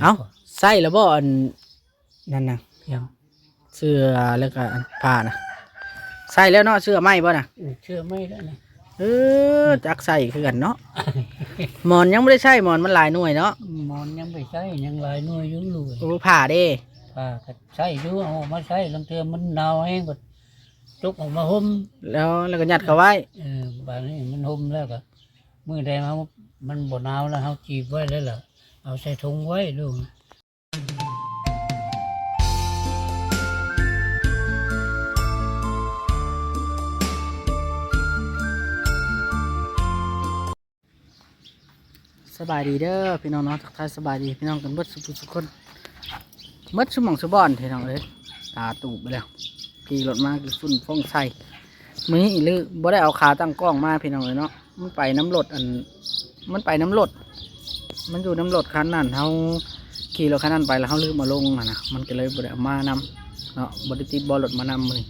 เอ้าใส่แล้วบ่อันนั่นน่ะยังเสื้อแล้วก็อันผ้าน่ะใส่แล้วเนาะเสื้อไหมบ่น่ะเชื่อไม่ได้นะเออจักใส่คือกันเนาะหมอนยังไม่ได้ใช่หมอนมันหลายหน่วยเนาะมอนยังไม่ใช่ยังหลายหน่วยอยู่เลยโอ้ผ้าเด้ผ้าก็ใช้อยู่เอามาใช้ลังเทือมันหนาวแห้งก็จุกออกมาห่มแล้วแล้วก็ยัดเข้าไว้เออบานนี้มันห่มแล้วก็มือใดมามันบ่หนาวแล้วเฮาจีบไว้แล้วล่ะ เอาใส่ถุงไว้ลูกสบายดีเด้อพี่น้องเนาะทักทายสบายดีพี่น้องกันเบิดสุขสุขคนเบิดสมองสบอนพี่น้องเอ้ยตาตูบไปแล้วขี่รถมาคือฝุ่นฟ้องใส่มือนี้หรือบ่ได้เอาขาตั้งกล้องมาพี่น้องเลยเนาะมันไปน้ำรถอันมันไปน้ำรถ มันอยู่น้ำรถคันนั้นเฮาขี่รถคันนั้นไปแล้วเฮาลืมมาลงอะนะมันก็เลยบ่ได้เอามานำเนาะบ่ได้ติดบอรถมานำมื้อนี้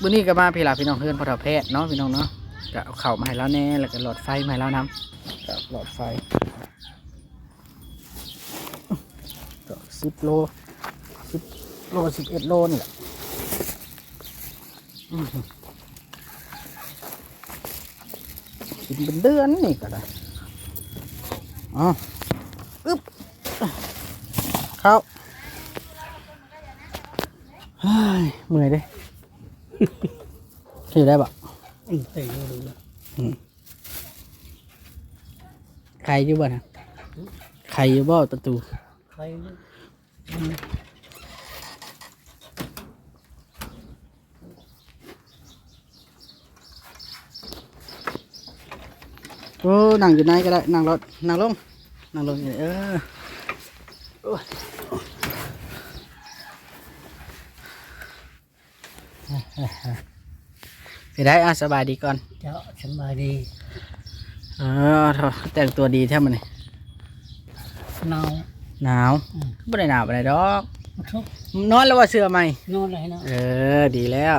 มื้อนี้ก็มาพี่ลาพี่น้องเพื่อนพอทแพทย์เนาะพี่น้องเนาะก็เอาเข่าวมาให้แล้วแน่แล้วก็หลอดไฟมาให้แล้วนำกับหลอดไฟสิบโลสิบโลสิบเอ็ดโลนี่แหละอื้อหือกินเป็นเดือนนี่ก็ได้ อ๋ออึ๊บเข้าเฮ้ยเมื่อยเด้ขี่ได้ปะอืมใส่อยู่เลยใครอยู่บ่นะใครอยู่บ่ประตู ใครเนี่ยโอ้นั่งอยู่ไหนก็ได้ นั่งรถ นั่งลง นั่งลงอยู่เออโอ้ยไปได้อะสบายดีก่อนเจ้าสบายดีเออเถอะแต่งตัวดีแท้มันนี่หนาวหนาวอืมไม่ได้หนาวอะไรดอกทุกนอนแล้วว่าเสื้อไหมนอนเลยนะเออ ดีแล้ว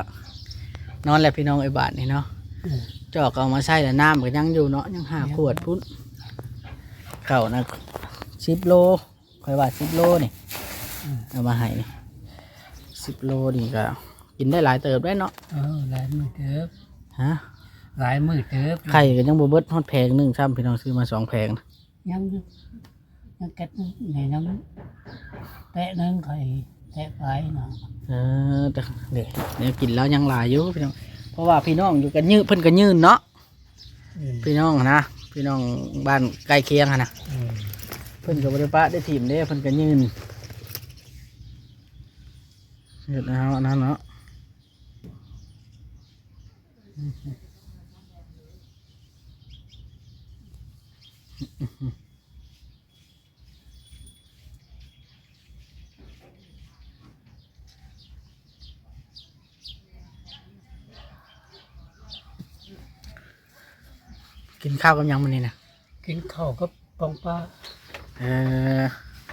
นอนแล้วพี่น้องไอ้บาทนี่เนาะอืมจอกเอามาใส่แล้วน้ำก็ยังอยู่เนาะยังหาขวดพุ่น เข่านะสิบโลคอยว่าสิบโลนี่เอามาให้นี่สิบโลนี่ก็กินได้หลายเติบได้เนาะเออหลายมือเติบฮะหลายมือเติบไข่ก็ยังบ่เบิดฮอดแพงหนึ่งซ้ำพี่น้องซื้อมาสองแพงนะยังอยู่ยังกัดในน้ำแตะนึงไข่แตะปลายนะเออแต่เดี๋ยวเดี๋ยวกินแล้วยังหลายอยู่พี่น้องเพราะว่าพี่น้องอยู่กันยืนเพิ่นก็ยืนเนาะอืมพี่น้องนะ พี่น้องบ้านใกล้เคียงอะนะเพิ่นกับริปะได้ทีมเด้เพิ่นก็ยืนเห็ดเอาอันนั้นเนาะ กินข้าวกับหยังมันนี่นะกินข้าวกับปองปลาเออ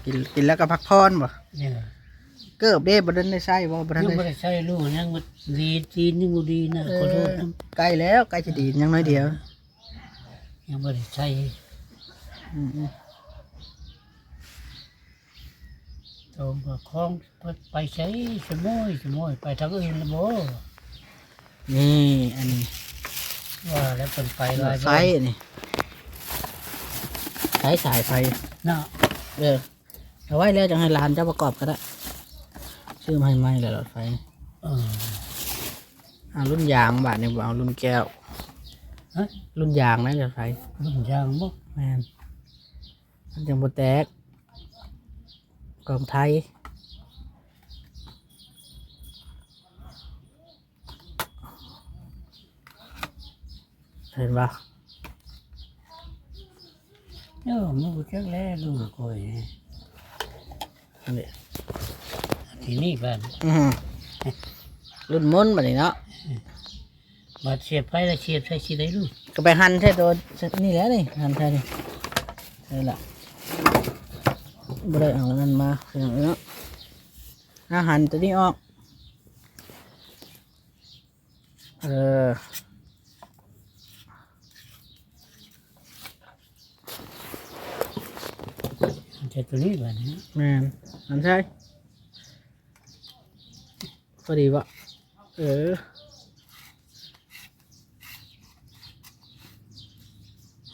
กินกินแล้วก็พักผ่อนบ่เนี่ยเกิบเด้บ่ได้ได้ใช่บ่บ่ได้ยังไม่ได้ได้ใช้ลูกยังมันดีจีนยังบ่ดีนะขอโทษนะใกล้แล้วใกล้จะดียังน้อยเดียวยังไม่ได้ใช้อืมตรงกับคลองไปใช้สมอยสมอยไปทางอื่นแล้วบ่ๆนี่อันนี้ ว่าแล้วเป็นไปหลหอลาดยไฟอันนี่สายสายไฟน่ะเออเอาไว้แล้วจังให้ร้านเจ้าประกอบก็ได้ซื้อมาให้ไหมเลยหลอดไฟเออเอารุ่นยางบาทเนี่ยบ่เอารุ่นแก้วฮะรุ่นยางนะหลอดไฟรุ่นยางบ่แม่นมันยังบ่แตกกองไทย เห็นปะเออมันบ่จักแลลูกก้อยอันนี้ที่นี่บ้านอื้อหือรุ่นมุนแบบนี้เนาะบาดเสียบไปแล้วเสียบใส่สิได้ลูกก็ไปหั่นใช่ตัวนี่แหล้วนี่หั่นใช่นี่ใช่ละบ่ได้เอาอันนั้นมาอย่างนี้เนาะอาหั่นตัวนี้ออก เออ ช่ตัวนี้แบบนี้แม่นอันใช่พอดีวะเออ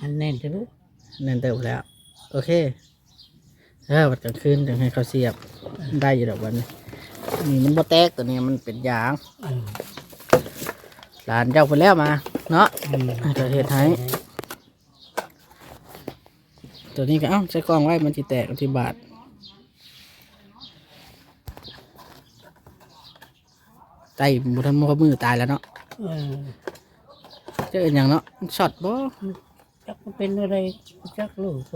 อันแน่นจะรู้แน่นเติบแล้ว โอเคเออวันกลางคืนจังให้เขาเสียบได้อยู่ดอกวันนี้นี่มันบ่แตกตัวนี้มันเป็นยางอืมหลานเจ้าไปแล้วมา เนาะอืมให้เขาเฮ็ดให้ ตัวนี้ก็เอ้าใช้กล้องไว้มันจะแตกที่บาทไตบุทันมือมือตายแล้วเนาะเออเจออย่างเนาะช็อตบ่จักมันเป็นอะไรจักลูกไป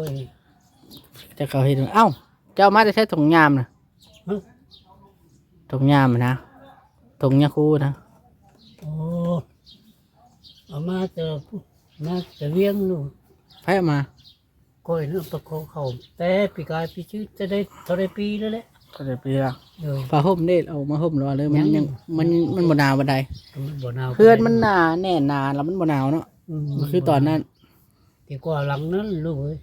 จะเขาเห็นเอ้าเจ้ามาจะใช้ถุงยามนะฮะถุงยามนะถุงยาคูนะโอ้เอามาเจอมาจะเลี้ยงลูกไฟเอามา ก้อยนึกประโคเขาแต่ปีกายปีชื่อจะได้เท่าไรปีแล้วแหละก็จะไปละเออผ้าห่มเด็ดเอามาห่มรอเลยมันยังยังมันมันบหนาวบันไดมันบ่หนาวเพื่อนมันหนาแน่นหนาแล้วมันบหนาวเนาะมันคือตอนนั้นดีกว่าหลังนั้นลูกเอ้ย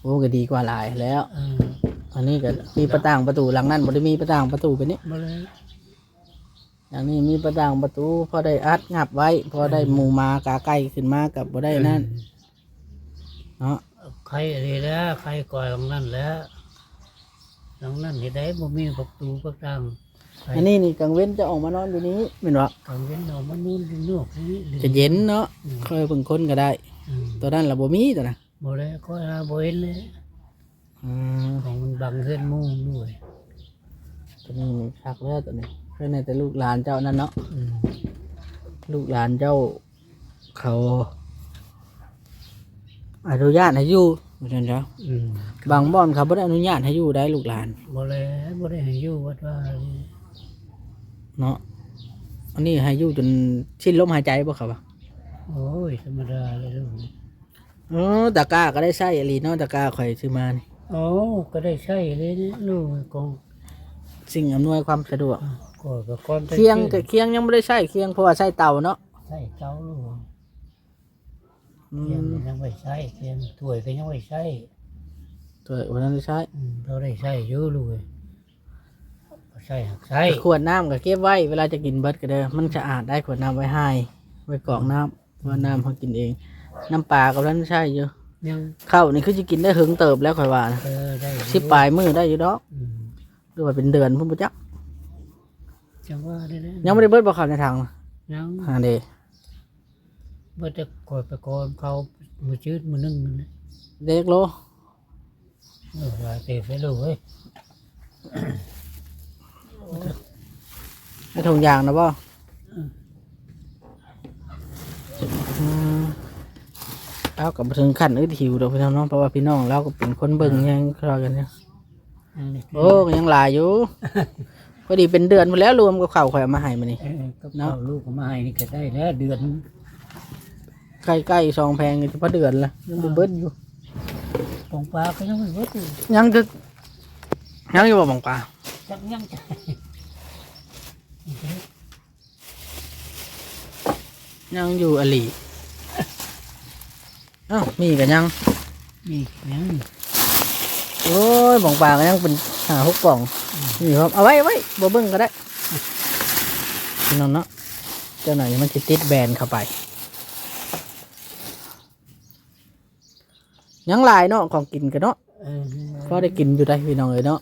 โอ้ก็ดีกว่าหลายแล้วเอออันนี้ก็มีประต่างประตูหลังนั้นบ่ได้มีประต่างประตูไปนี่มาเลยอย่างนี้มีประต่างประตู พอได้อัดงับไว้ พอได้หมูมากาไก่ขึ้นมากับบ่ได้นั่นเนาะ รอะไรแล้วใครก่อยหลังนั้นแล้วหลังนั้นเห็นได้บ่มีประตูประตังอันนี้นี่กลางเว้นจะออกมานอนอยู่นี้เหม็นวะกลางเว้นเอามานู่นดูนอกนี่จะเย็นเนาะค่อยเบิ่งคนก็ได้อืมตัวนั้นเราบ่มีตัวนะบ่เลยก็หาบ่เห็นเลยอืมของมันบังเฮือนหมู่ด้วยตัวนี้นี่คักแล้วตัวนี้เพื่อนในแต่ลูกหลานเจ้านั่นเนาะอืมลูกหลานเจ้าเขาอนุญาตให้อยู่ เหมือนกันเจ้าอืมบางบ่อนเขาบ่ได้อนุญาตให้อยู่ได้ลูกหลาน บ่เลยบ่ได้ให้อยู่วัดว่าเนาะอันนี้ให้อยู่จนสิ้นลมหายใจบ่ครับวะโอ้ยธรรมดาเลยลูกอ๋อตะกร้าก็ได้ใส่อหลีเนาะตะกร้าข่อยซื้อมานี่โอ้ก็ได้ใช้เลยนี่ลูกกองสิ่งอำนวยความสะดวกก็ก็ก่อนไปเคียงซื้ก็เคียงยังไม่ได้ใช้เคียงเพราะว่าใช้เตาเนาะใช้เจ้าลูก อืเคียงมยังไม่ใช้เคียงถ้วยก็ยังไม่ใช้ตัววันนั้นได้ใช้อืมเราได้ใช้อยู่ลูกเอ้ยบ่ใช้หักใช้ขวดน้ำก็เก็บไว้ เวลาจะกินเบิดก็เด้อมันสะอาดได้ขวดน้ำไว้ให้ ไว้กรอกน้ำว่าน้ำเขากินเอง น้ำปลาก็นั้นใช่อยู่ยังข้าวนี่คือจะกินได้หึงเติบแล้วข่อยว่านะเออได้อยู่สิบปลายมือได้อยู่ดอกอืมหรือว่าเป็นเดือนพุ่นปุจักจังว่าได้แล้วยังไม่ได้เบิดบ่เขาในทางน่ะยังหาเด บ่จะคอยไปก่อนเขามือชืดมือนึ่งนั่นแหละเด็กโลเออว่าเตะไปลูกเอ้ยให้ถุงยางนะบ่อืมเอากับถึงขั้นอึดหิวดอกพี่น้องเนาะเพราะว่าพี่น้องเราก็เป็นคนเบิ่งยังครอกันเนี่ยอันนี้โอ้ก็ยังหลายอยู่ พอดีเป็นเดือนมาแล้วรวมกับข้าวข่อยเอามาให้มานี่ เออกับข้าวลูกก็มาให้นี่ก็ได้แล้วเดือน ใกล้ๆซองแพงก็จะพอเดือนละยังบ่เบิดอยู่ของปลาก็ยังไม่เบิดอยู่ยังจะยังอยู่บ่บังปลาจักยังใจยังอยู่อลีอ้าวมีกันยังนี่ยังโอ้ยบังปลาก็ยังเป็นหาหกกล่องนี่ครับเอาไว้เอาไว้บ่เบิ่งก็ได้พี่น้องเนาะเจ้าหน่อยมันสิติดแบรนด์เข้าไป ยังหลายเนาะของกินกันเนาะเออพอได้กินอยู่ได้พี่น้องเอ้ยเนาะ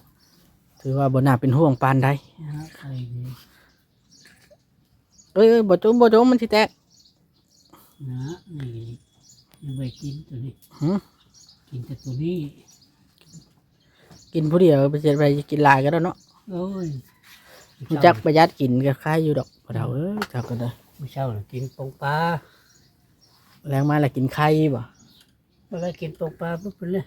ถือว่าบ่น่าเป็นห่วงปานใดนะใครนี่เอ้ยเอ้ยบ่จมบ่จมมันสิแตกนะนี่ยังไม่กินตัวนี้หึกินแต่ตัวนี้ กินผู้เดียวไปเจ็ดไปกินหลายก็ได้เนาะโอ้ยรู้จักประหยัดกินก็คล้ายอยู่ดอกพอเดาเอ้ยจักก็ได้ไม่เช้าน่ะกินปองปลาแรงมาละกินไข่บ่ เมื่อไรกินปองปลาปุ๊บเป็นเลย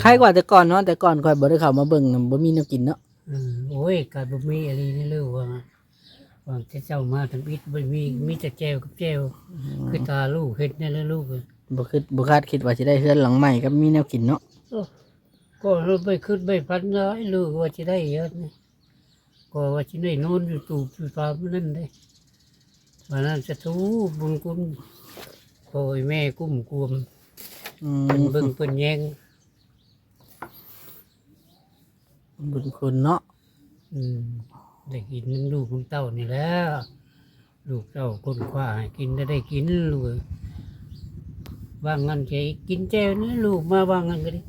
ไข่กว่าแต่ก่อนเนาะแต่ก่อนค่อยบ่ได้เข้ามาเบิ่งน่ะบ่มีแนวกินเนาะอืมโอ้ยการบ่มีอะไรนี่เลยว่าว่าจะเจ้ามาทำอิฐบ่มีมีแต่แจวกับแจวคือตาลูกเฮ็ดนี่แหละลูกเอ้ยบ่คิดบ่คาดคิดว่าสิได้เฮือนหลังใหม่ก็มีแนวกินเนาะก็เราไปขึ้นไปพันน้อยลูกว่าจะได้เยอะนี่ก็ว่าจะได้นอนอยู่ตูบอยู่ฟาร์มนั่นได้วันนั้นจะทูบุญคุณ พ่อแม่กุ้มกวมอืมเพิ่นเบิ่งเปิ่นแยงบุญคุเนาะอืมได้กินลูกของเต้านี่แล้วลูกเต้าคนคว้าให้กินได้ได้กินลูกว่างงันใจกินแจวนี่ลูกมาว่างงันก็ดิ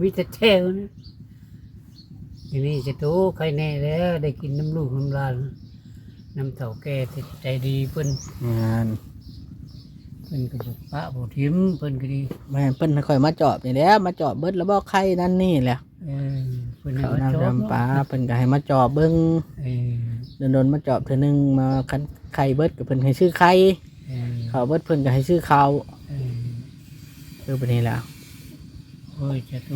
มีแต่แจวนะทีนี้จะโตใครแน่แล้ว ได้กินน้ำลูกน้ำลานน้ำเต่าแก่ใจดีเพิ่นงาน เพิ่นก็บอกปะบอกทิมเพิ่นก็ดีแม่นเพิ่นค่อยมาจอบนี่แหล้วมาจอบเบิดแล้วบ่ไข่นั่นนี่แหละเออเพิ่นให้เขามาจอบน้ำดำปลาเพิ่นก็ให้มาจอบเบิ่งเออโดนๆมาจอบเทื่อนึงมาคันไข่เบิดก็เพิ่นให้ซื้อไข่เออข้าวเบิดเพิ่นก็ให้ซื้อข้าวเออคือเป็นนี้แหล้วโอ้ยจะโต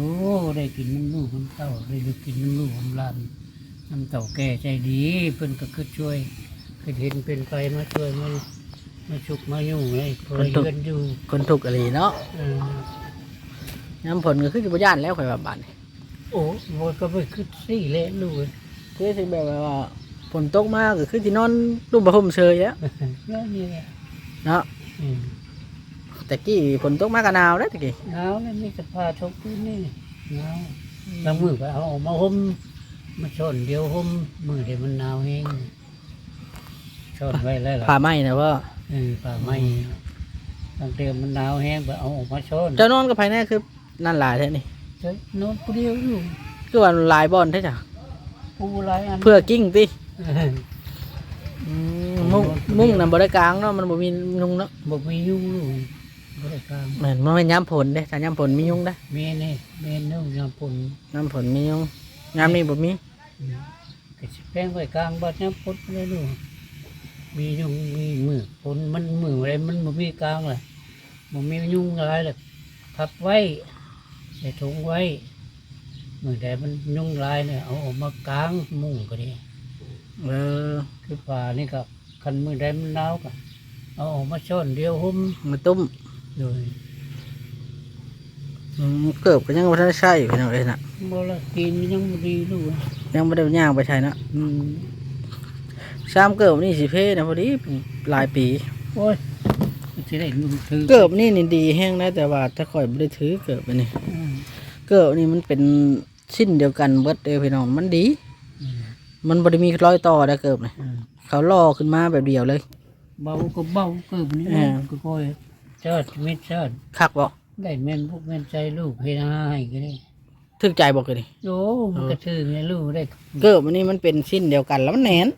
ได้กินน้ำลูกน้ำเต้าได้ลูกกินน้ำลูกน้ำหลานน้ำเต่าแก่ใจดี เพิ่นก็คือช่วยคือเห็นเป็นไปมาช่วยมา มาชุกมายุ่งเลยคอยเงินอยู่คนถูกข์อะไรเนาะเออน้ำผลก็คือสิบ่ย่านแล้วข่อยว่าบาดนี้โอ้โหก็ไปคือสี่เละลูกเอ้ยคือสิแบบว่าฝนตกมาก็คือสินอนรุ่มบ่ห่มเชยแล้วแล้วนี่แหละเนาะอืมแต่กี้ฝนตกมาก็หนาวแล้วตะกี้หนาวแล้วมีสภาพชกพื้นนี่หนาวบางมือก็เอาออกมาห่มมาชนเดียวห่มมือเดี๋ยวมันหนาวเองชนไว้แล้วล่ะผ้าไหมนะว่า เออป่าไม้บางเดือนมันหนาวแห้งไปเอาออกมาชนเจ้านอนกับภายในคือนั่นหลายแท้นี่เจ้นอนผู้เดียวอยู่คือว่าหลายบอนแท้จ้ะปูหลายอันเพื่อกิ้งติเอออืมมุ้งมุ้งน่ะบ่ได้กลางเนาะมันบ่มียุงเนาะบอกมียุ่งลูกบริการแม่นบ่แม่นยามฝนเด้ถ้ายามฝนมียุงเด้เมนนี่เมนนู่นยามปุ่นยามฝนมียุงยามนี้บ่มีอืมก็สิแป้งไว้กลางบัดน้ำพุดเลยลูก มียุ่งมีมือปุ่นมันมืออะไรมันบ่มีกลางเลยบ่มียุ่งอะไรเลยพับไว้ใส่ถุงไว้มือใดมันยุ่งหลายเนี่ยเอาออกมากลางมุ้งก็ดีเออคือป่านี่กับคันมือใดมันหนาวก็เอาออกมาช้อนเดียวหุ้มมาตุ้มโดยอืมเกือบก็ยังบ่ทันได้ใช้พี่น้องเอ้ยน่ะบ่ละกินยังบ่ดีลูกยังบ่ได้ย่างไปใช้เนาะ อืม สามเกิบนี่สิเพนะพอดีหลายปี โอ้ยสิได้ลูกถือเกิบนี่นี่ดีแห้งนะแต่ว่าถ้าข่อยบ่ได้ถือเกิบอันนี้อืมเกิบนี่มันเป็นชิ้นเดียวกันเบิดเด้อพี่น้องมันดี อืมมันบ่ได้มีรอยต่อได้เกิบนี่อืมเขาล่อขึ้นมาแบบเดียวเลย เบาก็เบาเกิบนี่เออ ก็ค่อยเชิดเม็ดเชิดคักบ่ได้แม่นพวกแม่นใจลูกเฮ็ดให้ก็ได้ ถึกใจบ่คือนี่โอ้มันก็ถือไงลูกได้เกิบอันนี้มันเป็นชิ้นเดียวกันแล้วมันแหนน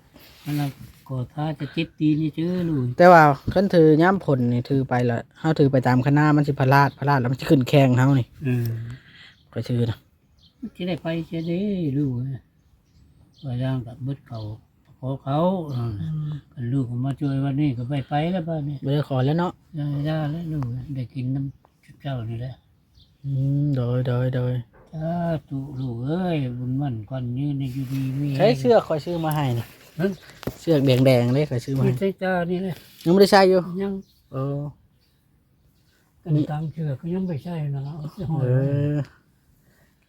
มันน่ะก็ถ้าจะจิตตีนี่ชื่อลูกแต่ว่าคันถือย่ามผลนี่ถือไปละเฮาถือไปตามคณะมันสิพลาดพลาดแล้วมันสิขึ้นแข้งเฮานี่อืมก็ชื่อนะสิได้ไปจะได้ลูกว่าย่างกับเบิดเขาขอเขาอืมกันลูกก็มาช่วยวันนี้ก็ไปไปแล้วบ้านนี้บ่ได้ขอแล้วเนาะได้ได้แล้วลูกได้กินน้ำเจ้านี่แหละอืมโดยโดยโดย จ้าตุลูกเอ้ยบุญมันก่อนยืนในอยู่ดีมีใช้เสื้อข่อยซื้อมาให้นี่เฮ้ยเสื้อแดงๆเลยข่อยซื้อมามีให้ใช้จ้านี่แหละยังไม่ได้ใช้อยู่ยังเออกันตามเชื่อก็ยังไม่ใช่นะเอาสิหอเอยอ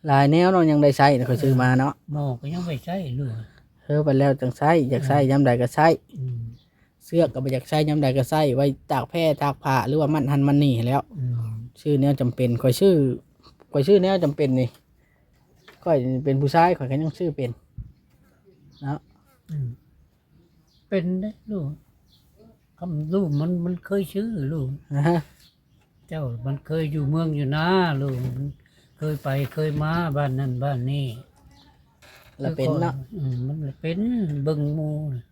หลายแนวเนาะยังได้ใช้เนี่ยข่อยซื้อมาเนาะหมอก็ยังไม่ใช่ลูกเออไปแล้วจังใช้อยากใช้ยามใดก็ใช้อืมเสื้อก็บ่อยากใช้ยามใดก็ใช้ไว้ตากแพร่ตากผ้าหรือว่ามันหันมันนี่แหล้วอืมชื่อแนวจำเป็นข่อยชื่อ ข่อยชื่อแนวจำเป็นนี่ข่อยเป็นผู้ชายข่อยก็ยังชื่อเป็นเนาะอืมเป็นได้ลูกคำลูกมันมันเคยชื่อลูกนะฮะเจ้ามันเคยอยู่เมืองอยู่นะลูกมันเคยไปเคยมาบ้านนั่นบ้านนี่แล้วเป็นเนาะอืมมันเป็นเบิ่งหมูน่ะ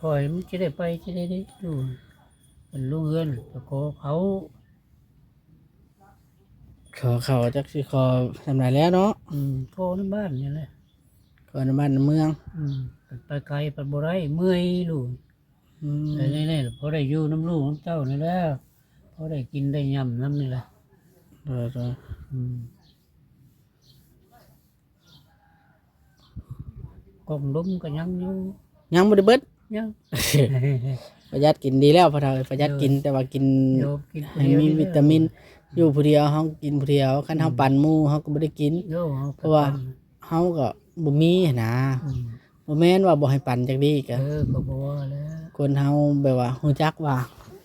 คอยมันจะได้ไปจะได้ได้ดูเป็นลูกเงินตะโกเขา ขอเขาจักสิขอทำไรแล้วเนาะอืมโทรในบ้านนี่แหละขอในบ้านในเมือง อืมไปไกลไปบ่ไรเมื่อยลูกอืมแต่นี่นี่พอได้อยู่น้ำลูกน้ำเต้านี่แหล้วพอได้กินได้ย่ำน้ำนี่แหละเออเอออืมกล่องล้มก็ยังอยู่ยังบ่ได้เบิด ยัง ประหยัดกินดีแล้วพอเท่าประหยัดกินแต่ว่ากินโยมกินคนให้เดียวมีนี่แหละ วิตามิน อยู่ผู้เดียวเฮากินผู้เดียวคันเฮาปั่นหมู่เฮาก็บ่ได้กิน โยมอเพราะว่าเฮาก็บ่มีหั้นนะอืมบ่แม่นว่าบ่ให้ปั่นจักดีก็เออก็บอกว่าแล้วคนเฮาแบบว่าฮู้จักว่า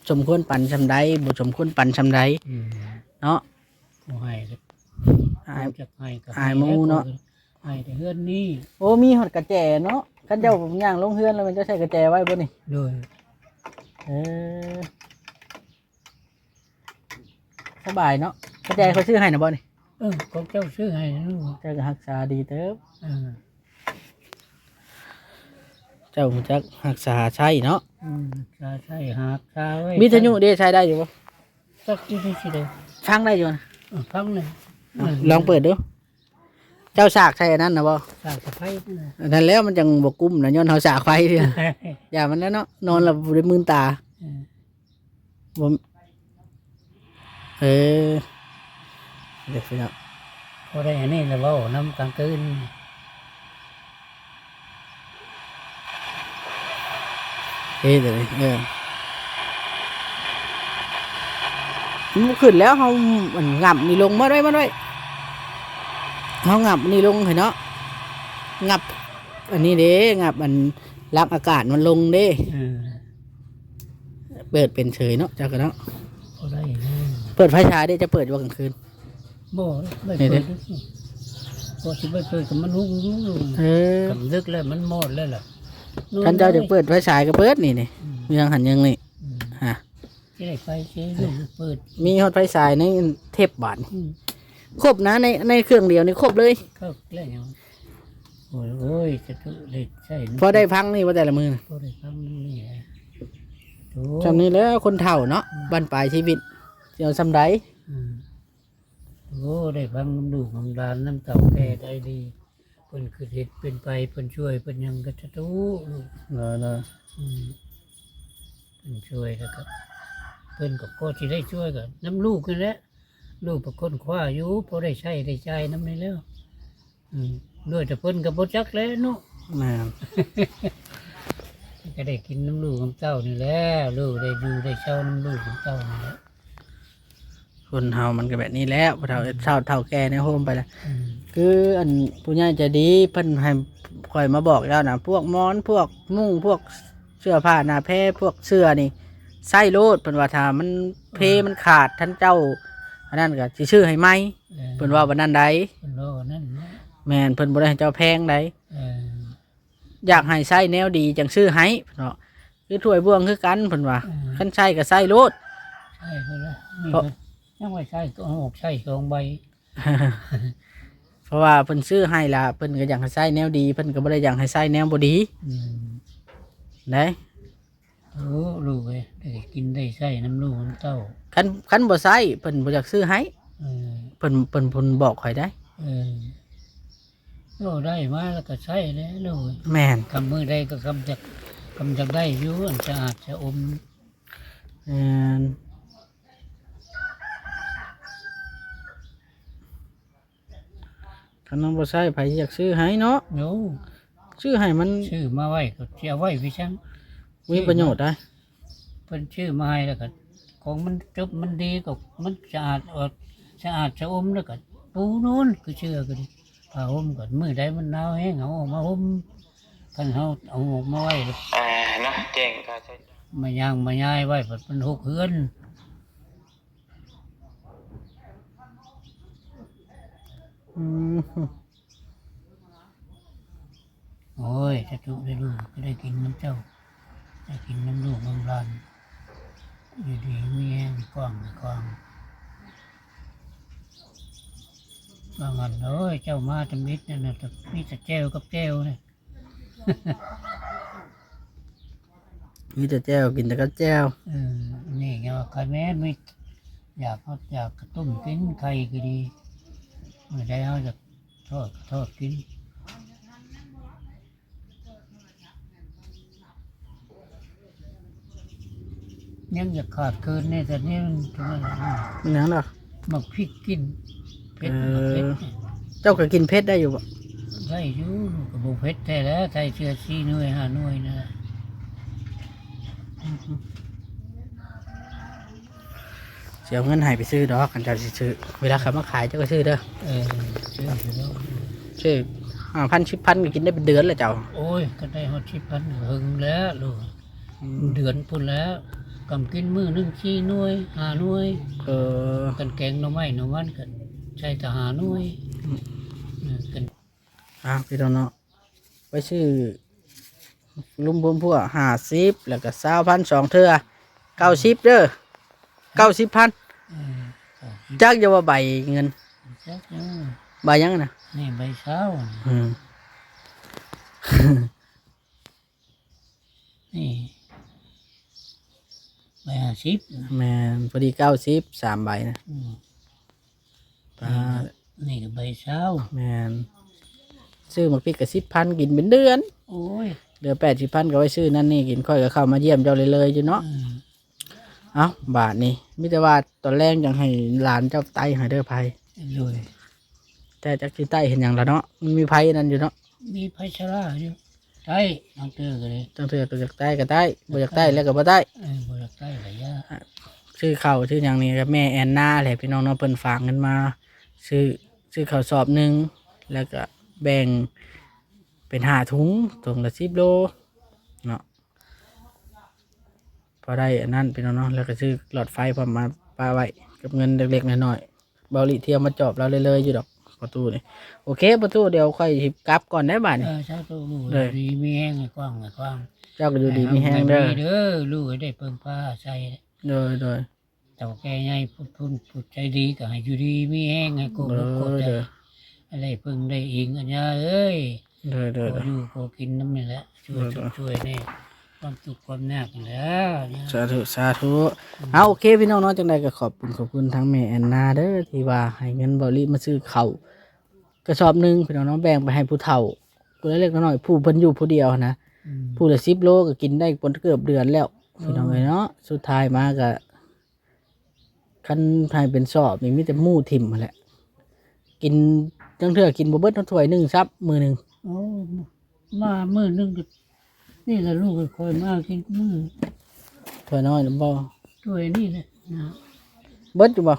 สมควรปั่นซำใดบ่สมควรปั่นซำใดอืมเนาะบ่ให้ก็อายจะให้ก็อายหมู่เนาะใให้แต่เฮือนนี้โอ้มีหอดกระแจเนาะคันเจ้าย่างลงเฮือนแล้วมันจะใส่กระแจไว้บ่นี่ โดยเออ สบายเนาะกระแจเขาซื้อให้นะบ่นี่เออของเจ้าซื้อให้นะลูกเจ้าก็รักษาดีเติบเออเจ้าจักรักษาใช่เนาะอืมชาใช่หักชาไว้วิทยุเด้ใช้ได้อยู่บ่สักที่ที่สิเลยฟังได้อยู่นะเออฟังเลยลองเปิดดู เจ้าสากใช่อันนั้นนะบ่สากสะไพนั่นน่ะอันนั้นแล้วมันจังบ่กุ้มนะย้อนเฮาสากไฟเด้ออย่ามันแล้วเนาะนอนแล้วบ่ได้มืนตาเออบ่ เออเด็กพี่น้องพอได้อันนี้แล้วเว่าน้ำกลางคืนเฮ้ยเดี๋ยวนี้เออมันขึ้นแล้วเฮามันงับนี่ลงมาด้วยมาด้วยเฮางับนี่ลงเห็นเนาะงับ อันนี้เด้งับอันรับอากาศมันลงเด้เออเปิดเป็นเฉยเนาะจักกันเนาะพอได้อันนี้ เปิดไฟฉายได้จะเปิดว่ากลางคืน บ่ไม่นี่เปิเด้ดดูสิพอสิไม่เปิดกับมันหุ้งหุ้งหุ้งเออกับลึกแล้วมันหมดแล้วล่ะท่านเจ้าจะเปิดไฟฉายก็เปิดนี่นี่อืมมีทางหันยังนี่อืมฮะที่ไหนไปเชื่อเปิด มีฮอตไฟฉายในเทปบาทอืมครบนะในในเครื่องเดียวนี่ครบเลยเข้าแล้วยังโอ้ยโอ้ยจะถูกเด็ดใช่นะพอได้พังนี่ว่าแต่ละมือพอได้ฟังนี่แหละโอ้จำนี้แล้วคนเฒ่าเนาะบ้านปลายชีวิต เดี๋ยวซำไดอืมโอ้ได้ฟังน้ำดูกน้ำดานน้ำเต่าแก่ได้ดีเพิ่นคือเห็ดเป็นไปเพิ่นช่วยเพิ่นยังก็จะตู้ลูกเนอะเนอะอืมเพิ่นช่วยแล้วก็เพิ่นก็พอที่ได้ช่วยกันน้ำลูกกันแหล้วลูกประคนคว้าอยู่พอได้ใช้ได้ใจายน้ำนี้แล้ว อืมด้วยแต่เพิ่นกับบจักแล้วเนาะ แม่นก็ได้กินน้ำลูกน้ำเต้านี่แหล้วลูกได้ดูได้เช่าน้ำลูกน้ำเต้านี่แหละ คนเฮามันก็แบบนี้แล้วพอเฒ่าเฒ่าเฒ่าแก่ในโฮมไปแล้วอืมคืออันผู้ใหญ่ใจะดีเพิ่นให้คอยมาบอกแล้วนะพวกหมอนพวกมุ้งพวกเสื้อผ้าหน้าแพรพวกเสื้อนี่ใส่โลดเพิ่นว่าถ้ามันเพมันขาดท่านเจ้าอันนั้นก็สิชื่อให้ไหมเออเพิ่นว่าวันนั้นใดเพิ่นรอนั่นเนาะแม่นเพิ่นบ่ได้ให้เจ้าแพงใด เอออยากให้ใส่แนวดีจังซื้อให้เพิ่นว่าคือถ้วยบ่วงคือกันเพิ่นว่าเออคันใส่ก็ใส่โลด ใช่เพิ่นละนี่เพราะ เพิ่น ยังไม่ใช่ก็เอาออกใช่สองใบเพราะว่าเพิ่นซื้อให้ล่ะเพิ่นก็อยากให้ใส่แนวดีเพิ่นก็บ่ได้อยากให้ใส่แนวบ่ดีอืมได้โอ้ลูกเอ้ยได้กินได้ใช้น้ำลูกน้ำเต้าคันคันบ่ใส่เพิ่นบ่อยากซื้อให้เออเพิ่นเพิ่นเพิ่นบอกข่อยได้ เออโอ้ได้มาแล้วก็ใช้แล้วลูกเอ้ยแม่นกำมือได้ก็กำจากกำจากได้อยู่อันสะอาดจะอม แม่น คันน้องบ่ใส่ไผอยากซื้อให้เนาะโน้ซื้อให้มันชื่อมาไว้ก็จะเอาไว้พี่ช่างมีประโยชน์ได้เพิ่นชื่อมาให้แล้วก็ของมันจบมันดีก็มันสะอาดอดสะอาดจะอมแล้วก็ปูนู้นคือเชื่อก็ดีผ้าห่มก็มือใดมันหนาวแห้งเอาออกมาห่มกันเฮาเอาออกมาไว้แล้วอ่าเนาะแจ้งค่าใช้จ่ายมาย่างมาย้ายไว้เพิ่นมันหกเฮือน อืม โอ้ยจะจุได้ลูกก็ได้กินน้ำเจ้า ได้กินน้ำลูกน้ำหลานอยู่ดีมีแห้งกว้างกว้างบางอันโอ้ยเจ้ามาทำมิตรนั่นนะแต่มีแต่แจ้วกับแจ้วเนี่ยมีแต่แจ่วกินแต่กับแจ่วเอนี่ไงว่าใครแม่ไม่อยากอยากกระต้มกินไข่ก็ดี ไม่ได้เขาจะทอดก็ทอดกินยังอยากขาดเกินเนี่ยแต่นี่มันทำไมมีหยังดอกหมักพริกกินเผ็ดเอหมักอเผ็ดเจ้าก็กินเผ็ดได้อยู่บ่ได้อยู่กับบุเผ็ดแต่แล้วไทยเชื้อซีหน่วยห้าหน่วยนะ เสียเงินให้ไปซื้อดอกกันเจ้าสิซื้อเวลาเขามาขายเจ้าก็ซื้อเด้อเออเชื่ออยู่แล้วซื้อห้าพันสิบพันก็กินได้เป็นเดือนเลยเจ้า โอ้ย ก็ได้ฮอดชิพันหึงแล้วลูกเดือนพุ่นแล้วกำกินมือหนึ่งชี้หน่วยหาหน่วยเออกันแกงหน่อไม้หน่อมันกันใช้ทหารหน่วยเออกันอ้าวพี่น้องเนาะไปชื่อลุมพวมพวกห้าสิบแล้วก็สาวพันสองเทือเก้าสิบเด้อ เก้าสิบพันเออก็จักจะว่าใบเงิน จักเออใบยังนะนี่ใบเช้านี่อืมนี่ใบห้าสิบนะแมนพอดีเก้าสิบสามใบนะอืมป้านี่ก็ใบเช้าแมนซื้อมาพริกกับสิบพันกินเป็นเดือน โอ้ยเหลือแปดสิบพันก็ไว้ซื้อนั่นนี่กินค่อยก็เข้ามาเยี่ยมเจ้าเลยเลยอยู่เนาะอืม เอ้าบาทนี่มิแต่ว่าตอนแรกยังให้หลานเจ้าไตให้เด้อไผรวยแต่จักสิไตเห็นอย่างละเนาะมันมีไผนั่นอยู่เนาะมีไพชราอยู่ใช่น้องเตอร์ก็เลยจังเถื่อก็อยากไตก็ไตบ่อยากไตแล้วก็บ่ไตเออบริใต้หลายอยางซื้อข้าวซื้ออย่างนี้กับแม่แอนนาแหละพี่น้องเนาะเพิ่นฝากเงินมาซื้อซื้อข้าวสอบหนึ่งแล้วก็แบ่งเป็นห้าถุงถุงละสิบโลเนาะ พอได้อันนั้นพี่น้องเนาะแล้วก็ซื้อหลอดไฟพอมาปาไว้กับเงินเล็กๆน้อยๆเบาหลีเที่ยวมาจอบเราเลยเลยๆอยู่ดอกประตูนี่โอเคประตูเดี๋ยวค่อยสิกลับก่อนได้บ้านเอนี่อใช่ตัวลูกเลยดีมีแห้งไงกว้างไงกว้างเจ้าก็อยู่ดีมีแห้งเด้อให้มันมีเด้อลูกให้ได้เพิ่งผ้าใส่โดยโดยแต่ว่าแกใหญ่พูดพูดพูดใจดีก็ให้อยู่ดีมีแห้งให้กูโดลูกโกยใจโดยอะไรเพิ่งได้อิงอันยาเอ้ยโดยโดยโกโดยอยู่โกกินน้ำนี่แหละช่วยโดยช่วยนี่ ความสุขความยากนี่แหล้วเนี่ยสาธุสาธุเอาโอเคพี่น้องเนาะจังใดก็ขอบคุณขอบคุณทั้งแม่แอนนาเด้อที่ว่าให้เงินเบาหลีมาซื้อข้าวกระสอบหนึ่งพี่น้องเนาะแบ่งไปให้ผู้เฒ่าผู้เล็กๆน้อยๆผู้เพิ่นอยู่ผู้เดียวนะอืมผู้ละสิบโลก็กินได้ปนเกือบเดือนแล้วพี่น้องเอ้ยเนาะสุดท้ายมาก็คันให้เป็นสอบนี่มีแต่หมู่ถิ่มนั่นแหละกินจังเถื่อกินบ่เบิดทั้งถ้วยหนึ่งซับมือหนึ่งโอ้มามือนึงก็ นี่แหละลูกก็คอยมากินมือถ้วยน้อยหรือบ่ช่วยนี่แหละนะเบิดอยู่บ่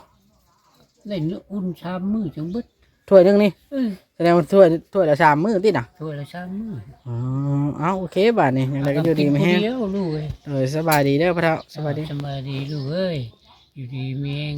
เล่นอุ่นชามมือจังเบิดถ้วยหนึงนี่เออแสดงว่าถ้วยถ้วยละสามมื้อติน่ะช่วยละชามมืออ๋อเอาโอเคบาดนี้อย่างไรก็อยู่ดีไม่แห้งเดียวลูกเอ้ยเออสบายดีเด้อพระเฒ่าสบายดีสบายดีลูกเอ้ยอยู่ดีมีเอง